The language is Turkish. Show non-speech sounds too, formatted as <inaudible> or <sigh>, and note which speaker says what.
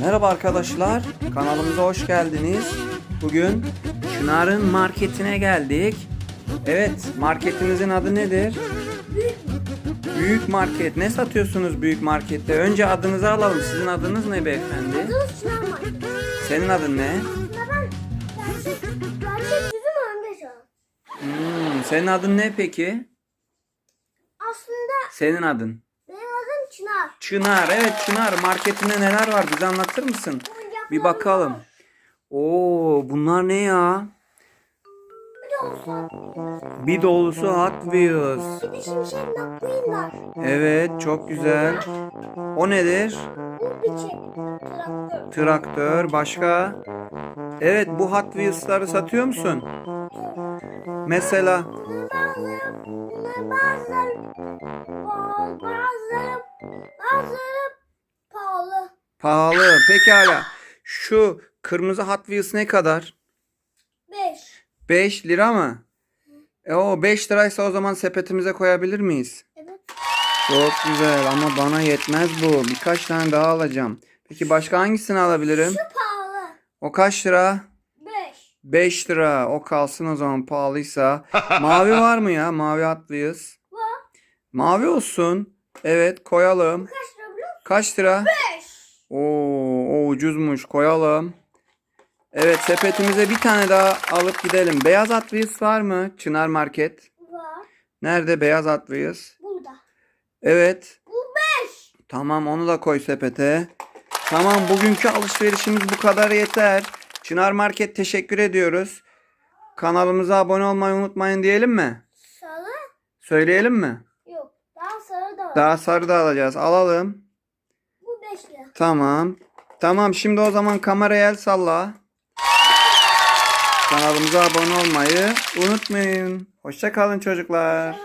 Speaker 1: Merhaba arkadaşlar, kanalımıza hoş geldiniz. Bugün Çınar'ın marketine geldik. Evet, marketimizin adı nedir? Büyük market. Ne satıyorsunuz büyük markette? Önce adınızı alalım. Sizin adınız ne beyefendi?
Speaker 2: Adımız Çınar Market.
Speaker 1: Senin adın ne?
Speaker 2: Ben gerçek, gerçek yüzüm.
Speaker 1: Hmm, senin adın ne peki?
Speaker 2: Aslında
Speaker 1: Senin adın.
Speaker 2: Çınar.
Speaker 1: Çınar. Evet Çınar. Marketinde neler var? Bize anlatır mısın? Bir bakalım. Oo, bunlar ne ya?
Speaker 2: Bir
Speaker 1: dolusu Hot Wheels.
Speaker 2: Bir de şimşek McQueen var.
Speaker 1: Evet, çok güzel. O nedir?
Speaker 2: Bu biçim. Traktör.
Speaker 1: Traktör, başka? Evet, bu Hot Wheels'ları satıyor musun? Mesela
Speaker 2: Bunların bazıları, pahalı.
Speaker 1: Pekala. Şu kırmızı Hot Wheels ne kadar?
Speaker 2: Beş.
Speaker 1: 5 lira mı? E o 5 liraysa o zaman sepetimize koyabilir miyiz?
Speaker 2: Evet.
Speaker 1: Çok güzel ama bana yetmez bu. Birkaç tane daha alacağım. Peki başka hangisini alabilirim?
Speaker 2: Şu pahalı.
Speaker 1: O kaç lira?
Speaker 2: Beş.
Speaker 1: 5 lira. O kalsın o zaman pahalıysa. Mavi <laughs> var mı ya? Mavi Wheels.
Speaker 2: Var.
Speaker 1: Mavi olsun. Evet koyalım.
Speaker 2: Kaç lira?
Speaker 1: Kaç lira?
Speaker 2: Beş.
Speaker 1: Oo, o ucuzmuş. Koyalım. Evet sepetimize bir tane daha alıp gidelim. Beyaz Wheels var mı? Çınar Market.
Speaker 2: Var.
Speaker 1: Nerede beyaz Wheels?
Speaker 2: Burada.
Speaker 1: Evet.
Speaker 2: Bu beş.
Speaker 1: Tamam onu da koy sepete. Tamam bugünkü alışverişimiz bu kadar yeter. Çınar Market teşekkür ediyoruz. Kanalımıza abone olmayı unutmayın diyelim mi?
Speaker 2: Sarı.
Speaker 1: Söyleyelim mi?
Speaker 2: Yok. Daha sarı da var.
Speaker 1: Daha sarı da alacağız. Alalım. Tamam. Tamam şimdi o zaman kameraya el salla. Kanalımıza abone olmayı unutmayın. Hoşça kalın çocuklar.